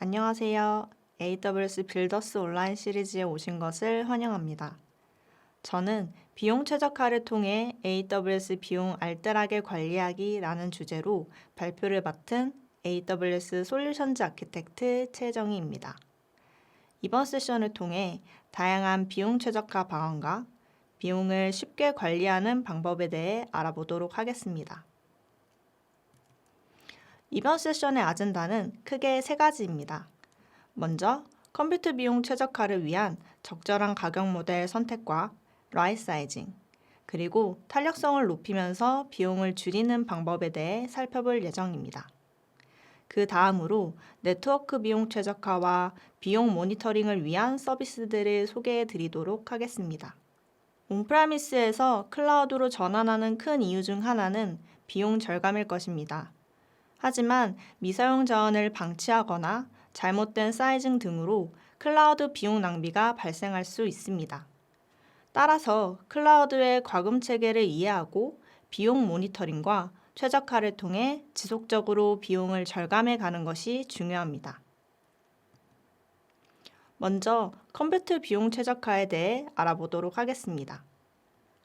안녕하세요. AWS 빌더스 온라인 시리즈에 오신 것을 환영합니다. 저는 비용 최적화를 통해 AWS 비용 알뜰하게 관리하기라는 주제로 발표를 맡은 AWS 솔루션즈 아키텍트 최정희입니다. 이번 세션을 통해 다양한 비용 최적화 방안과 비용을 쉽게 관리하는 방법에 대해 알아보도록 하겠습니다. 이번 세션의 아젠다는 크게 세 가지입니다. 먼저 컴퓨터 비용 최적화를 위한 적절한 가격 모델 선택과 라이트 사이징, 그리고 탄력성을 높이면서 비용을 줄이는 방법에 대해 살펴볼 예정입니다. 그 다음으로 네트워크 비용 최적화와 비용 모니터링을 위한 서비스들을 소개해 드리도록 하겠습니다. 온프라미스에서 클라우드로 전환하는 큰 이유 중 하나는 비용 절감일 것입니다. 하지만 미사용 자원을 방치하거나 잘못된 사이징 등으로 클라우드 비용 낭비가 발생할 수 있습니다. 따라서 클라우드의 과금 체계를 이해하고 비용 모니터링과 최적화를 통해 지속적으로 비용을 절감해 가는 것이 중요합니다. 먼저 컴퓨터 비용 최적화에 대해 알아보도록 하겠습니다.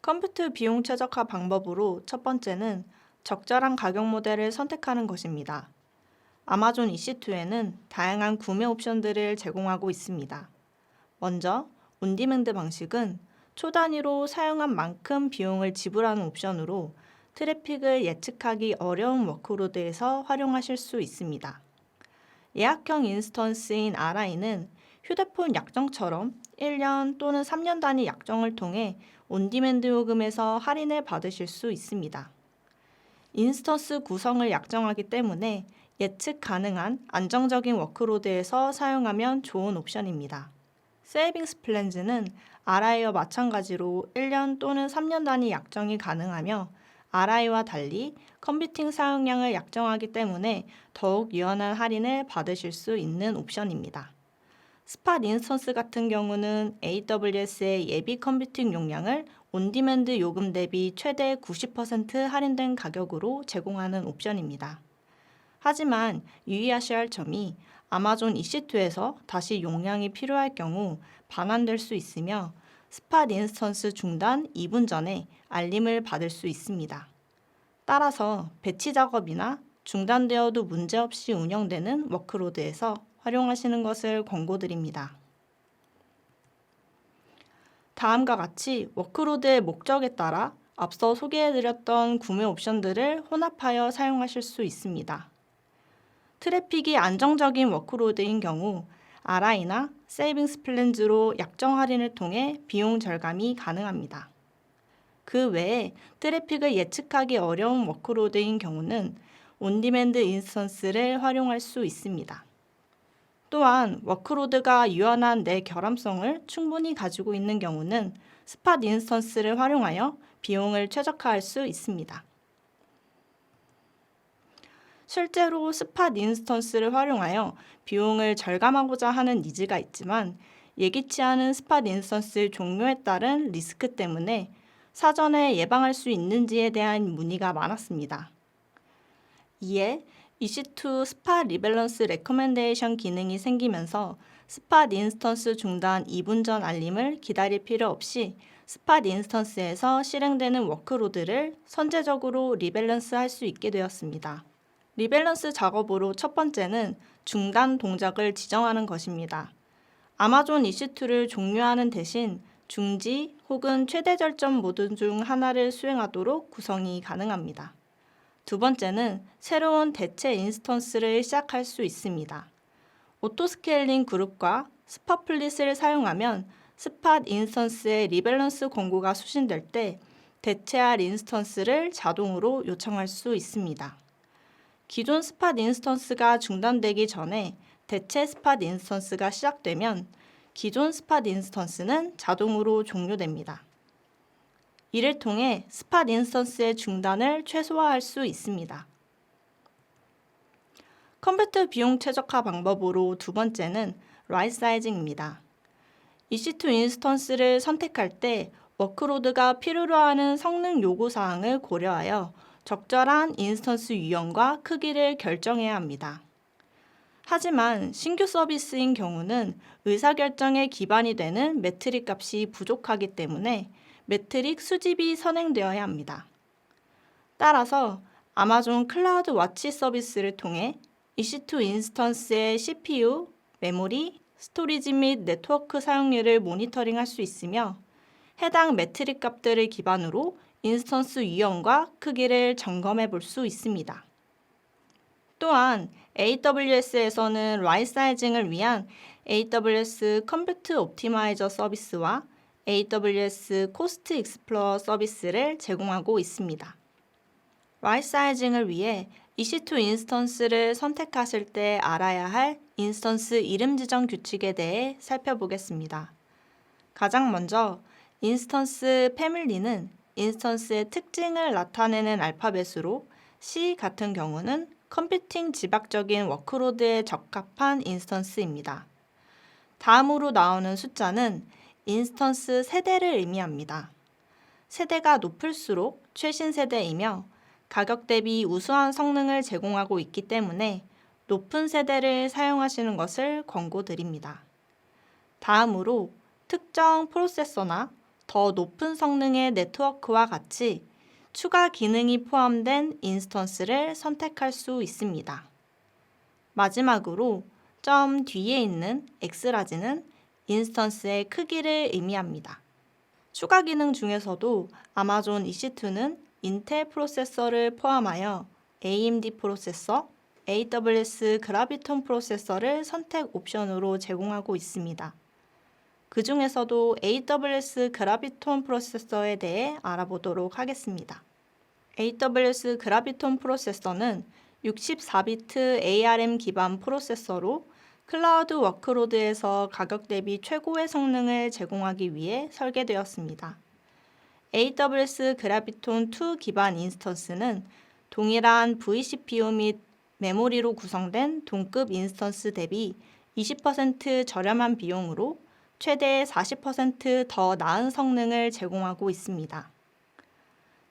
컴퓨터 비용 최적화 방법으로 첫 번째는 적절한 가격 모델을 선택하는 것입니다. 아마존 EC2에는 다양한 구매 옵션들을 제공하고 있습니다. 먼저 온디맨드 방식은 초 단위로 사용한 만큼 비용을 지불하는 옵션으로 트래픽을 예측하기 어려운 워크로드에서 활용하실 수 있습니다. 예약형 인스턴스인 RI는 휴대폰 약정처럼 1년 또는 3년 단위 약정을 통해 온디맨드 요금에서 할인을 받으실 수 있습니다. 인스턴스 구성을 약정하기 때문에 예측 가능한 안정적인 워크로드에서 사용하면 좋은 옵션입니다. 세이빙스 플랜즈는 RI와 마찬가지로 1년 또는 3년 단위 약정이 가능하며 RI와 달리 컴퓨팅 사용량을 약정하기 때문에 더욱 유연한 할인을 받으실 수 있는 옵션입니다. 스팟 인스턴스 같은 경우는 AWS의 예비 컴퓨팅 용량을 온디맨드 요금 대비 최대 90% 할인된 가격으로 제공하는 옵션입니다. 하지만 유의하셔야 할 점이 아마존 EC2에서 다시 용량이 필요할 경우 반환될 수 있으며 스팟 인스턴스 중단 2분 전에 알림을 받을 수 있습니다. 따라서 배치 작업이나 중단되어도 문제없이 운영되는 워크로드에서 활용하시는 것을 권고드립니다. 다음과 같이 워크로드의 목적에 따라 앞서 소개해드렸던 구매 옵션들을 혼합하여 사용하실 수 있습니다. 트래픽이 안정적인 워크로드인 경우 RI나 세이빙스 플랜즈로 약정 할인을 통해 비용 절감이 가능합니다. 그 외에 트래픽을 예측하기 어려운 워크로드인 경우는 온디맨드 인스턴스를 활용할 수 있습니다. 또한 워크로드가 유연한 내 결함성을 충분히 가지고 있는 경우는 스팟 인스턴스를 활용하여 비용을 최적화할 수 있습니다. 실제로 스팟 인스턴스를 활용하여 비용을 절감하고자 하는 니즈가 있지만 예기치 않은 스팟 인스턴스 종료에 따른 리스크 때문에 사전에 예방할 수 있는지에 대한 문의가 많았습니다. 이에 EC2 스팟 리밸런스 레커멘데이션 기능이 생기면서 스팟 인스턴스 중단 2분 전 알림을 기다릴 필요 없이 스팟 인스턴스에서 실행되는 워크로드를 선제적으로 리밸런스 할 수 있게 되었습니다. 리밸런스 작업으로 첫 번째는 중단 동작을 지정하는 것입니다. 아마존 EC2를 종료하는 대신 중지 혹은 최대 절전 모드 중 하나를 수행하도록 구성이 가능합니다. 두 번째는 새로운 대체 인스턴스를 시작할 수 있습니다. 오토스케일링 그룹과 스팟플릿을 사용하면 스팟 인스턴스의 리밸런스 권고가 수신될 때 대체할 인스턴스를 자동으로 요청할 수 있습니다. 기존 스팟 인스턴스가 중단되기 전에 대체 스팟 인스턴스가 시작되면 기존 스팟 인스턴스는 자동으로 종료됩니다. 이를 통해 스팟 인스턴스의 중단을 최소화할 수 있습니다. 컴퓨터 비용 최적화 방법으로 두 번째는 라이트 사이징입니다. EC2 인스턴스를 선택할 때 워크로드가 필요로 하는 성능 요구 사항을 고려하여 적절한 인스턴스 유형과 크기를 결정해야 합니다. 하지만 신규 서비스인 경우는 의사결정에 기반이 되는 매트릭 값이 부족하기 때문에 매트릭 수집이 선행되어야 합니다. 따라서 아마존 클라우드 와치 서비스를 통해 EC2 인스턴스의 CPU, 메모리, 스토리지 및 네트워크 사용률을 모니터링할 수 있으며 해당 매트릭 값들을 기반으로 인스턴스 유형과 크기를 점검해 볼 수 있습니다. 또한 AWS에서는 라이 사이징을 위한 AWS 컴퓨트 옵티마이저 서비스와 AWS 코스트 익스플로어 서비스를 제공하고 있습니다. 라이 사이징을 위해 EC2 인스턴스를 선택하실 때 알아야 할 인스턴스 이름 지정 규칙에 대해 살펴보겠습니다. 가장 먼저 인스턴스 패밀리는 인스턴스의 특징을 나타내는 알파벳으로 C 같은 경우는 컴퓨팅 지박적인 워크로드에 적합한 인스턴스입니다. 다음으로 나오는 숫자는 인스턴스 세대를 의미합니다. 세대가 높을수록 최신 세대이며 가격 대비 우수한 성능을 제공하고 있기 때문에 높은 세대를 사용하시는 것을 권고드립니다. 다음으로 특정 프로세서나 더 높은 성능의 네트워크와 같이 추가 기능이 포함된 인스턴스를 선택할 수 있습니다. 마지막으로 점 뒤에 있는 X라지는 인스턴스의 크기를 의미합니다. 추가 기능 중에서도 아마존 EC2는 인텔 프로세서를 포함하여 AMD 프로세서, AWS 그라비톤 프로세서를 선택 옵션으로 제공하고 있습니다. 그 중에서도 AWS 그라비톤 프로세서에 대해 알아보도록 하겠습니다. AWS 그라비톤 프로세서는 64비트 ARM 기반 프로세서로 클라우드 워크로드에서 가격 대비 최고의 성능을 제공하기 위해 설계되었습니다. AWS 그라비톤 2 기반 인스턴스는 동일한 vCPU 및 메모리로 구성된 동급 인스턴스 대비 20% 저렴한 비용으로 최대 40%더 나은 성능을 제공하고 있습니다.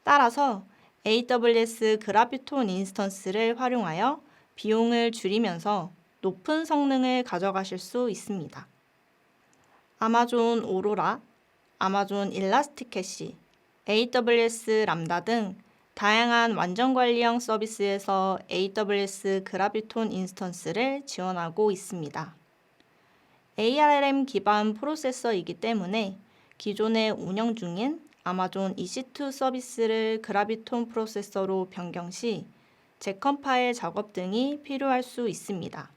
따라서 AWS 그라비톤 인스턴스를 활용하여 비용을 줄이면서 높은 성능을 가져가실 수 있습니다. 아마존 오로라, 아마존 일라스티캐시, AWS 람다 등 다양한 완전 관리형 서비스에서 AWS 그라비톤 인스턴스를 지원하고 있습니다. ARM 기반 프로세서이기 때문에 기존에 운영 중인 아마존 EC2 서비스를 그라비톤 프로세서로 변경 시 재컴파일 작업 등이 필요할 수 있습니다.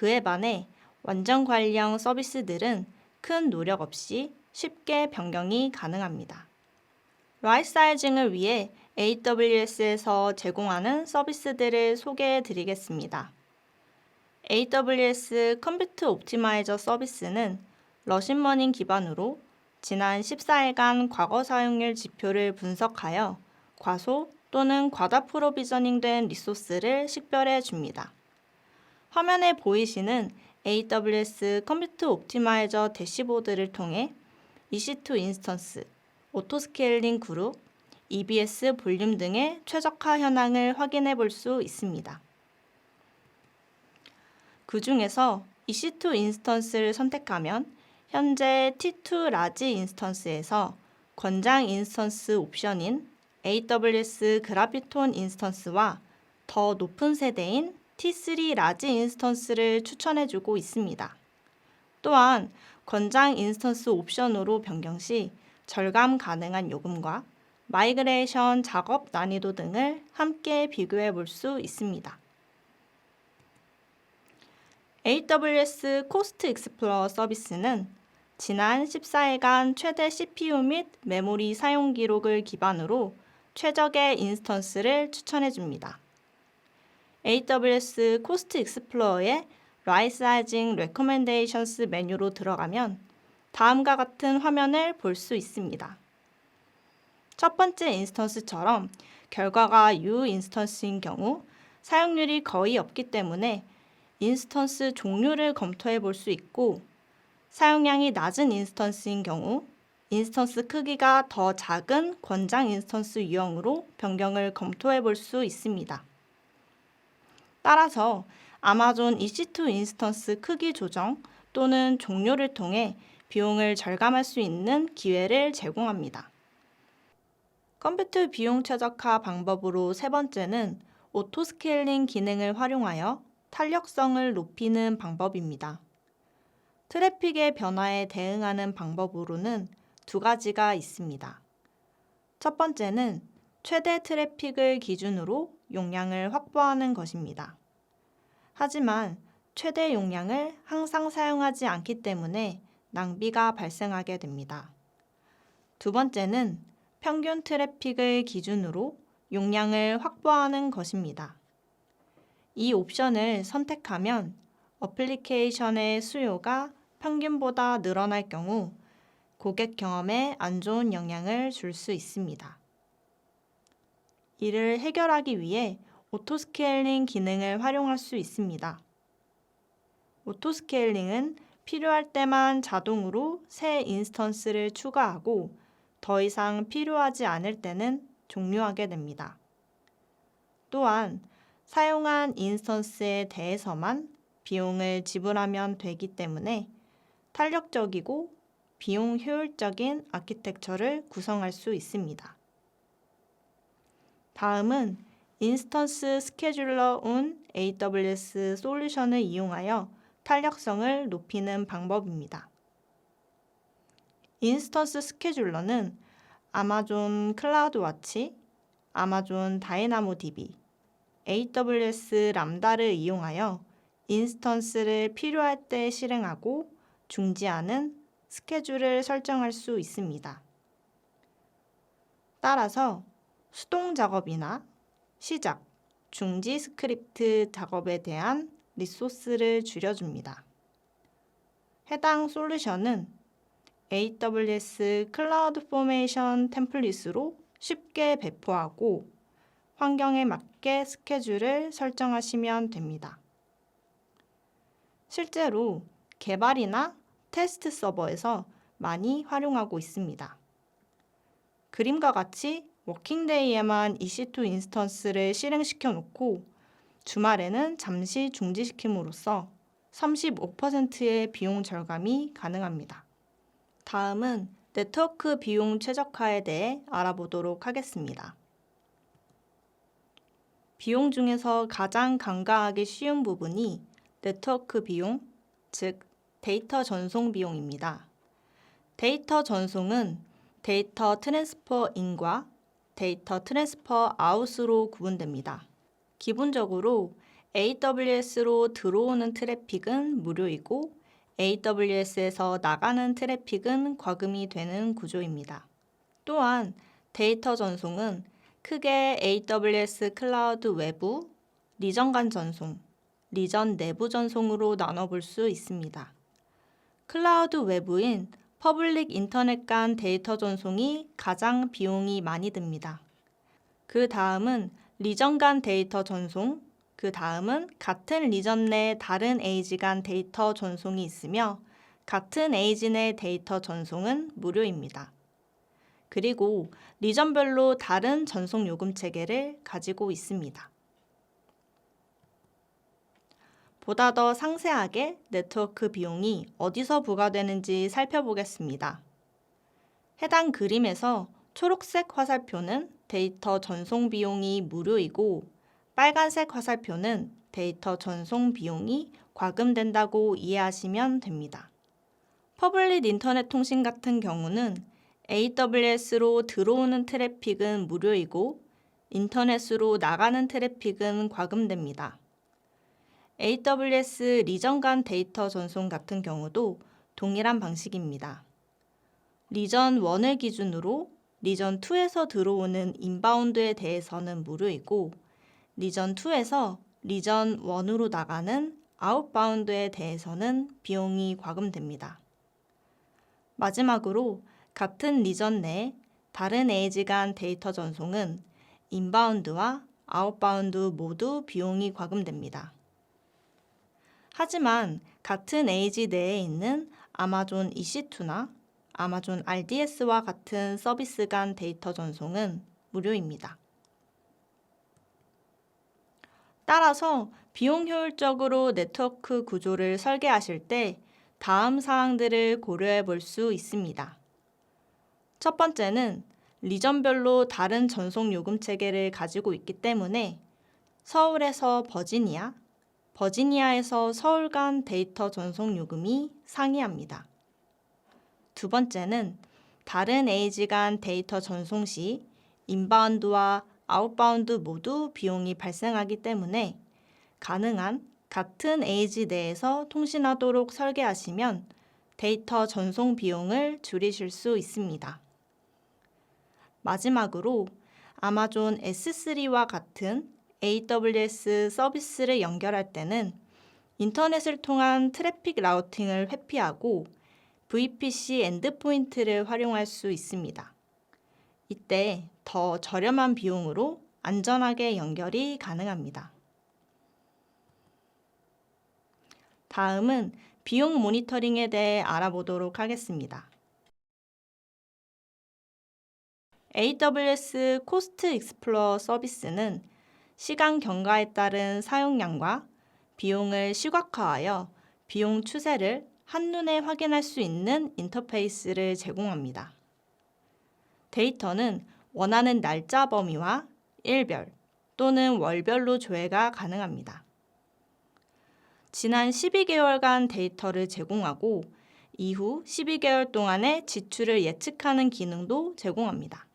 그에 반해 완전 관리형 서비스들은 큰 노력 없이 쉽게 변경이 가능합니다. 라이 사이징을 위해 AWS에서 제공하는 서비스들을 소개해 드리겠습니다. AWS 컴퓨트 옵티마이저 서비스는 러신머닝 기반으로 지난 14일간 과거 사용률 지표를 분석하여 과소 또는 과다 프로비저닝된 리소스를 식별해 줍니다. 화면에 보이시는 AWS 컴퓨터 옵티마이저 대시보드를 통해 EC2 인스턴스, 오토스케일링 그룹, EBS 볼륨 등의 최적화 현황을 확인해 볼 수 있습니다. 그 중에서 EC2 인스턴스를 선택하면 현재 T2 라지 인스턴스에서 권장 인스턴스 옵션인 AWS 그라비톤 인스턴스와 더 높은 세대인 T3 라지 인스턴스를 추천해주고 있습니다. 또한 권장 인스턴스 옵션으로 변경 시 절감 가능한 요금과 마이그레이션 작업 난이도 등을 함께 비교해 볼 수 있습니다. AWS 코스트 익스플로어 서비스는 지난 14일간 최대 CPU 및 메모리 사용 기록을 기반으로 최적의 인스턴스를 추천해 줍니다. AWS 코스트 익스플로어의 라이 사이징 레코멘데이션스 메뉴로 들어가면 다음과 같은 화면을 볼 수 있습니다. 첫 번째 인스턴스처럼 결과가 U 인스턴스인 경우 사용률이 거의 없기 때문에 인스턴스 종류를 검토해 볼 수 있고 사용량이 낮은 인스턴스인 경우 인스턴스 크기가 더 작은 권장 인스턴스 유형으로 변경을 검토해 볼 수 있습니다. 따라서 아마존 EC2 인스턴스 크기 조정 또는 종료를 통해 비용을 절감할 수 있는 기회를 제공합니다. 컴퓨터 비용 최적화 방법으로 세 번째는 오토 스케일링 기능을 활용하여 탄력성을 높이는 방법입니다. 트래픽의 변화에 대응하는 방법으로는 두 가지가 있습니다. 첫 번째는 최대 트래픽을 기준으로 용량을 확보하는 것입니다. 하지만 최대 용량을 항상 사용하지 않기 때문에 낭비가 발생하게 됩니다. 두 번째는 평균 트래픽을 기준으로 용량을 확보하는 것입니다. 이 옵션을 선택하면 어플리케이션의 수요가 평균보다 늘어날 경우 고객 경험에 안 좋은 영향을 줄 수 있습니다. 이를 해결하기 위해 오토스케일링 기능을 활용할 수 있습니다. 오토스케일링은 필요할 때만 자동으로 새 인스턴스를 추가하고 더 이상 필요하지 않을 때는 종료하게 됩니다. 또한 사용한 인스턴스에 대해서만 비용을 지불하면 되기 때문에 탄력적이고 비용 효율적인 아키텍처를 구성할 수 있습니다. 다음은 인스턴스 스케줄러 온 AWS 솔루션을 이용하여 탄력성을 높이는 방법입니다. 인스턴스 스케줄러는 아마존 클라우드 와치, 아마존 다이나모 DB, AWS 람다를 이용하여 인스턴스를 필요할 때 실행하고 중지하는 스케줄을 설정할 수 있습니다. 따라서 수동 작업이나 시작, 중지 스크립트 작업에 대한 리소스를 줄여줍니다. 해당 솔루션은 AWS 클라우드 포메이션 템플릿으로 쉽게 배포하고 환경에 맞게 스케줄을 설정하시면 됩니다. 실제로 개발이나 테스트 서버에서 많이 활용하고 있습니다. 그림과 같이 워킹데이에만 EC2 인스턴스를 실행시켜 놓고 주말에는 잠시 중지시킴으로써 35%의 비용 절감이 가능합니다. 다음은 네트워크 비용 최적화에 대해 알아보도록 하겠습니다. 비용 중에서 가장 간과하기 쉬운 부분이 네트워크 비용, 즉 데이터 전송 비용입니다. 데이터 전송은 데이터 트랜스퍼 인과 데이터 트랜스퍼 아웃으로 구분됩니다. 기본적으로 AWS로 들어오는 트래픽은 무료이고 AWS에서 나가는 트래픽은 과금이 되는 구조입니다. 또한 데이터 전송은 크게 AWS 클라우드 외부, 리전 간 전송, 리전 내부 전송으로 나눠볼 수 있습니다. 클라우드 외부인 퍼블릭 인터넷 간 데이터 전송이 가장 비용이 많이 듭니다. 그 다음은 리전 간 데이터 전송, 그 다음은 같은 리전 내 다른 에이지 간 데이터 전송이 있으며 같은 에이지 내 데이터 전송은 무료입니다. 그리고 리전별로 다른 전송 요금 체계를 가지고 있습니다. 보다 더 상세하게 네트워크 비용이 어디서 부과되는지 살펴보겠습니다. 해당 그림에서 초록색 화살표는 데이터 전송 비용이 무료이고 빨간색 화살표는 데이터 전송 비용이 과금된다고 이해하시면 됩니다. 퍼블릭 인터넷 통신 같은 경우는 AWS로 들어오는 트래픽은 무료이고 인터넷으로 나가는 트래픽은 과금됩니다. AWS 리전 간 데이터 전송 같은 경우도 동일한 방식입니다. 리전 1을 기준으로 리전 2에서 들어오는 인바운드에 대해서는 무료이고 리전 2에서 리전 1으로 나가는 아웃바운드에 대해서는 비용이 과금됩니다. 마지막으로 같은 리전 내 다른 에이지 간 데이터 전송은 인바운드와 아웃바운드 모두 비용이 과금됩니다. 하지만 같은 에이지 내에 있는 아마존 EC2나 아마존 RDS와 같은 서비스 간 데이터 전송은 무료입니다. 따라서 비용 효율적으로 네트워크 구조를 설계하실 때 다음 사항들을 고려해 볼 수 있습니다. 첫 번째는 리전별로 다른 전송 요금 체계를 가지고 있기 때문에 서울에서 버지니아, 버지니아에서 서울 간 데이터 전송 요금이 상이합니다. 두 번째는 다른 에이지 간 데이터 전송 시 인바운드와 아웃바운드 모두 비용이 발생하기 때문에 가능한 같은 에이지 내에서 통신하도록 설계하시면 데이터 전송 비용을 줄이실 수 있습니다. 마지막으로 아마존 S3와 같은 AWS 서비스를 연결할 때는 인터넷을 통한 트래픽 라우팅을 회피하고 VPC 엔드포인트를 활용할 수 있습니다. 이때 더 저렴한 비용으로 안전하게 연결이 가능합니다. 다음은 비용 모니터링에 대해 알아보도록 하겠습니다. AWS 코스트 익스플로어 서비스는 시간 경과에 따른 사용량과 비용을 시각화하여 비용 추세를 한눈에 확인할 수 있는 인터페이스를 제공합니다. 데이터는 원하는 날짜 범위와 일별 또는 월별로 조회가 가능합니다. 지난 12개월간 데이터를 제공하고 이후 12개월 동안의 지출을 예측하는 기능도 제공합니다.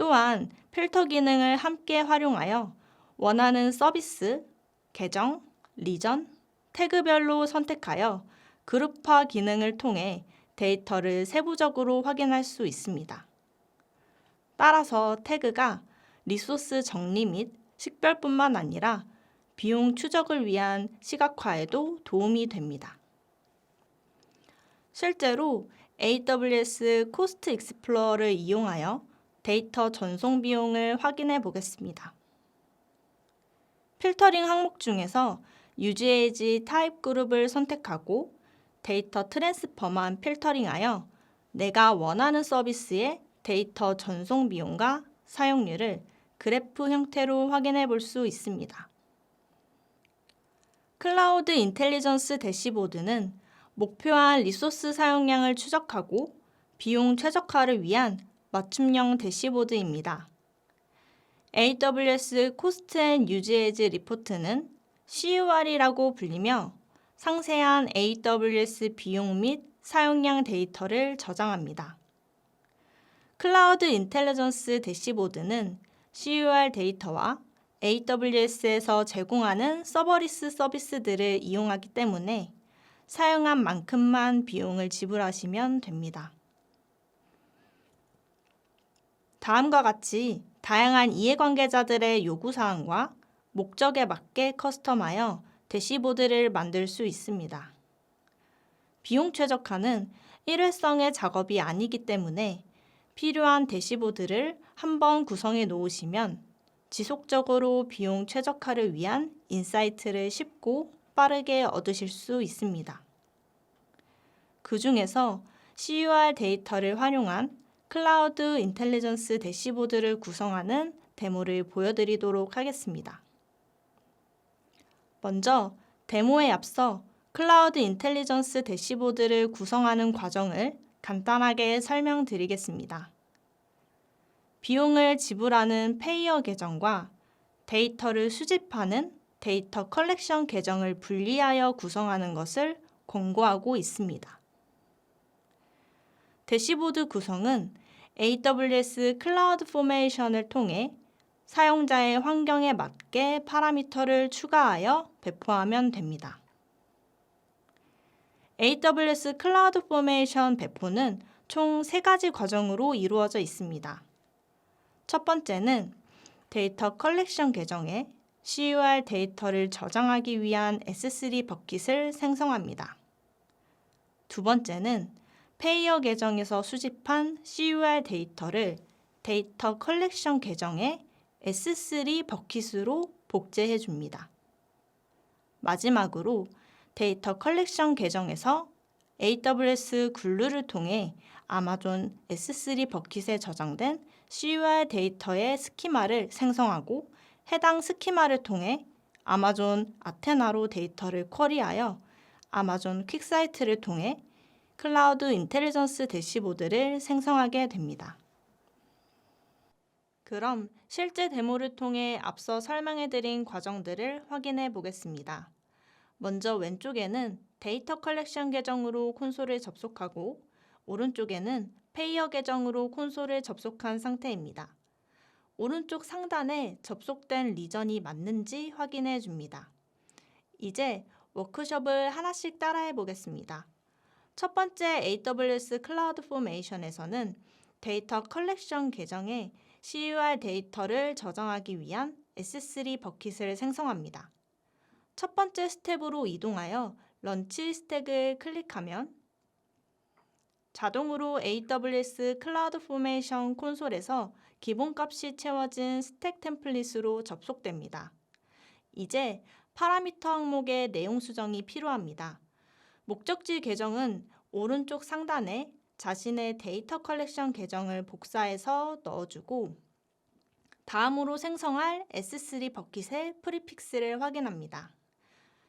또한 필터 기능을 함께 활용하여 원하는 서비스, 계정, 리전, 태그별로 선택하여 그룹화 기능을 통해 데이터를 세부적으로 확인할 수 있습니다. 따라서 태그가 리소스 정리 및 식별뿐만 아니라 비용 추적을 위한 시각화에도 도움이 됩니다. 실제로 AWS 코스트 익스플로어를 이용하여 데이터 전송 비용을 확인해 보겠습니다. 필터링 항목 중에서 UGAG 타입 그룹을 선택하고 데이터 트랜스퍼만 필터링하여 내가 원하는 서비스의 데이터 전송 비용과 사용률을 그래프 형태로 확인해 볼 수 있습니다. 클라우드 인텔리전스 대시보드는 목표한 리소스 사용량을 추적하고 비용 최적화를 위한 맞춤형 대시보드입니다. AWS 코스트 앤 유지에즈 리포트는 CUR이라고 불리며 상세한 AWS 비용 및 사용량 데이터를 저장합니다. 클라우드 인텔리전스 대시보드는 CUR 데이터와 AWS에서 제공하는 서버리스 서비스들을 이용하기 때문에 사용한 만큼만 비용을 지불하시면 됩니다. 다음과 같이 다양한 이해관계자들의 요구사항과 목적에 맞게 커스텀하여 대시보드를 만들 수 있습니다. 비용 최적화는 일회성의 작업이 아니기 때문에 필요한 대시보드를 한번 구성해 놓으시면 지속적으로 비용 최적화를 위한 인사이트를 쉽고 빠르게 얻으실 수 있습니다. 그 중에서 CUR 데이터를 활용한 클라우드 인텔리전스 대시보드를 구성하는 데모를 보여드리도록 하겠습니다. 먼저 데모에 앞서 클라우드 인텔리전스 대시보드를 구성하는 과정을 간단하게 설명드리겠습니다. 비용을 지불하는 페이어 계정과 데이터를 수집하는 데이터 컬렉션 계정을 분리하여 구성하는 것을 권고하고 있습니다. 대시보드 구성은 AWS 클라우드 포메이션을 통해 사용자의 환경에 맞게 파라미터를 추가하여 배포하면 됩니다. AWS 클라우드 포메이션 배포는 총 3가지 과정으로 이루어져 있습니다. 첫 번째는 데이터 컬렉션 계정에 CUR 데이터를 저장하기 위한 S3 버킷을 생성합니다. 두 번째는 페이어 계정에서 수집한 CUR 데이터를 데이터 컬렉션 계정에 S3 버킷으로 복제해 줍니다. 마지막으로 데이터 컬렉션 계정에서 AWS 글루를 통해 아마존 S3 버킷에 저장된 CUR 데이터의 스키마를 생성하고 해당 스키마를 통해 아마존 아테나로 데이터를 쿼리하여 아마존 퀵사이트를 통해 클라우드 인텔리전스 대시보드를 생성하게 됩니다. 그럼 실제 데모를 통해 앞서 설명해드린 과정들을 확인해 보겠습니다. 먼저 왼쪽에는 데이터 컬렉션 계정으로 콘솔을 접속하고 오른쪽에는 페이어 계정으로 콘솔을 접속한 상태입니다. 오른쪽 상단에 접속된 리전이 맞는지 확인해 줍니다. 이제 워크숍을 하나씩 따라해 보겠습니다. 첫 번째 AWS 클라우드 포메이션에서는 데이터 컬렉션 계정에 CUR 데이터를 저장하기 위한 S3 버킷을 생성합니다. 첫 번째 스텝으로 이동하여 런치 스택을 클릭하면 자동으로 AWS 클라우드 포메이션 콘솔에서 기본값이 채워진 스택 템플릿으로 접속됩니다. 이제 파라미터 항목의 내용 수정이 필요합니다. 목적지 계정은 오른쪽 상단에 자신의 데이터 컬렉션 계정을 복사해서 넣어주고 다음으로 생성할 S3 버킷의 프리픽스를 확인합니다.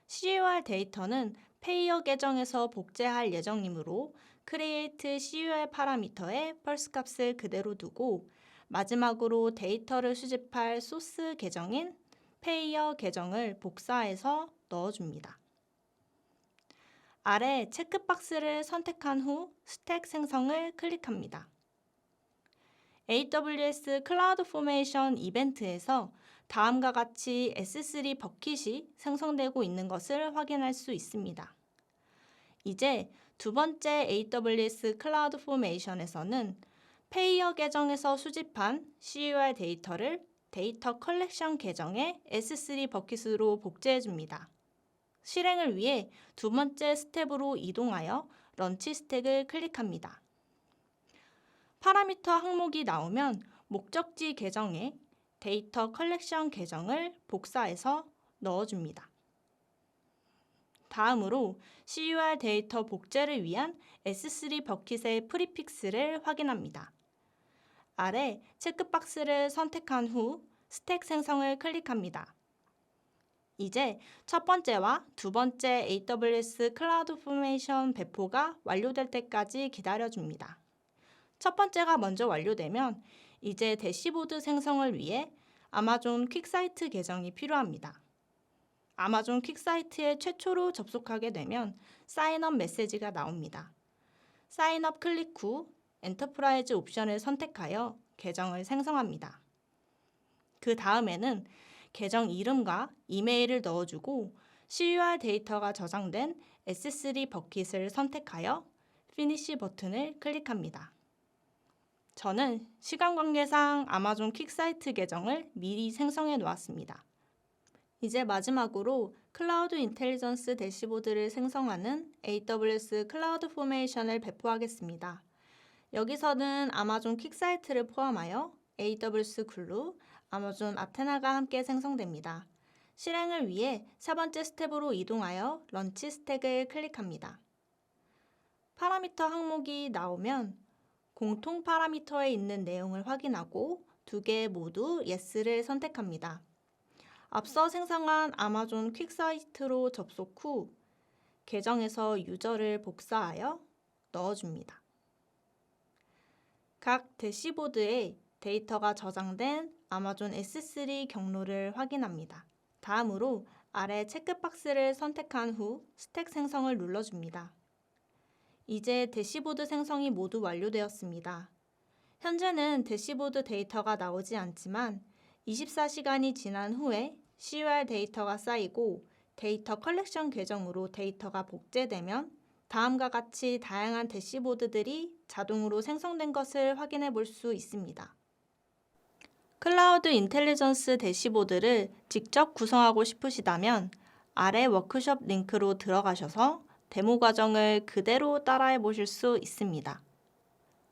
CUR 데이터는 페이어 계정에서 복제할 예정이므로 create CUR 파라미터의 펄스 값을 그대로 두고 마지막으로 데이터를 수집할 소스 계정인 페이어 계정을 복사해서 넣어줍니다. 아래 체크박스를 선택한 후 스택 생성을 클릭합니다. AWS 클라우드 포메이션 이벤트에서 다음과 같이 S3 버킷이 생성되고 있는 것을 확인할 수 있습니다. 이제 두 번째 AWS 클라우드 포메이션에서는 페이어 계정에서 수집한 CUR 데이터를 데이터 컬렉션 계정의 S3 버킷으로 복제해 줍니다. 실행을 위해 두 번째 스텝으로 이동하여 런치 스택을 클릭합니다. 파라미터 항목이 나오면 목적지 계정에 데이터 컬렉션 계정을 복사해서 넣어줍니다. 다음으로 CUR 데이터 복제를 위한 S3 버킷의 프리픽스를 확인합니다. 아래 체크박스를 선택한 후 스택 생성을 클릭합니다. 이제 첫 번째와 두 번째 AWS 클라우드 포메이션 배포가 완료될 때까지 기다려줍니다. 첫 번째가 먼저 완료되면 이제 대시보드 생성을 위해 아마존 퀵사이트 계정이 필요합니다. 아마존 퀵사이트에 최초로 접속하게 되면 사인업 메시지가 나옵니다. 사인업 클릭 후 엔터프라이즈 옵션을 선택하여 계정을 생성합니다. 그 다음에는 계정 이름과 이메일을 넣어주고 CUR 데이터가 저장된 S3 버킷을 선택하여 피니시 버튼을 클릭합니다. 저는 시간 관계상 아마존 퀵사이트 계정을 미리 생성해 놓았습니다. 이제 마지막으로 클라우드 인텔리전스 대시보드를 생성하는 AWS 클라우드 포메이션을 배포하겠습니다. 여기서는 아마존 퀵사이트를 포함하여 AWS 글루, 아마존 아테나가 함께 생성됩니다. 실행을 위해 세 번째 스텝으로 이동하여 런치 스택을 클릭합니다. 파라미터 항목이 나오면 공통 파라미터에 있는 내용을 확인하고 두 개 모두 Yes를 선택합니다. 앞서 생성한 아마존 퀵사이트로 접속 후 계정에서 유저를 복사하여 넣어줍니다. 각 대시보드에 데이터가 저장된 아마존 S3 경로를 확인합니다. 다음으로 아래 체크박스를 선택한 후 스택 생성을 눌러줍니다. 이제 대시보드 생성이 모두 완료되었습니다. 현재는 대시보드 데이터가 나오지 않지만 24시간이 지난 후에 CUR 데이터가 쌓이고 데이터 컬렉션 계정으로 데이터가 복제되면 다음과 같이 다양한 대시보드들이 자동으로 생성된 것을 확인해 볼 수 있습니다. 클라우드 인텔리전스 대시보드를 직접 구성하고 싶으시다면 아래 워크숍 링크로 들어가셔서 데모 과정을 그대로 따라해 보실 수 있습니다.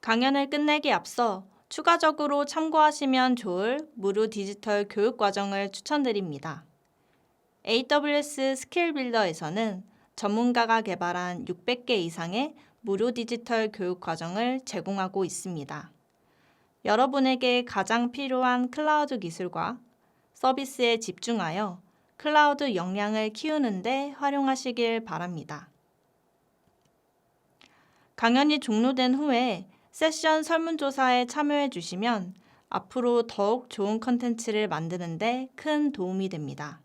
강연을 끝내기 앞서 추가적으로 참고하시면 좋을 무료 디지털 교육 과정을 추천드립니다. AWS 스킬 빌더에서는 전문가가 개발한 600개 이상의 무료 디지털 교육 과정을 제공하고 있습니다. 여러분에게 가장 필요한 클라우드 기술과 서비스에 집중하여 클라우드 역량을 키우는 데 활용하시길 바랍니다. 강연이 종료된 후에 세션 설문조사에 참여해 주시면 앞으로 더욱 좋은 컨텐츠를 만드는 데 큰 도움이 됩니다.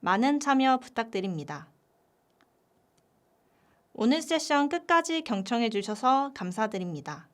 많은 참여 부탁드립니다. 오늘 세션 끝까지 경청해 주셔서 감사드립니다.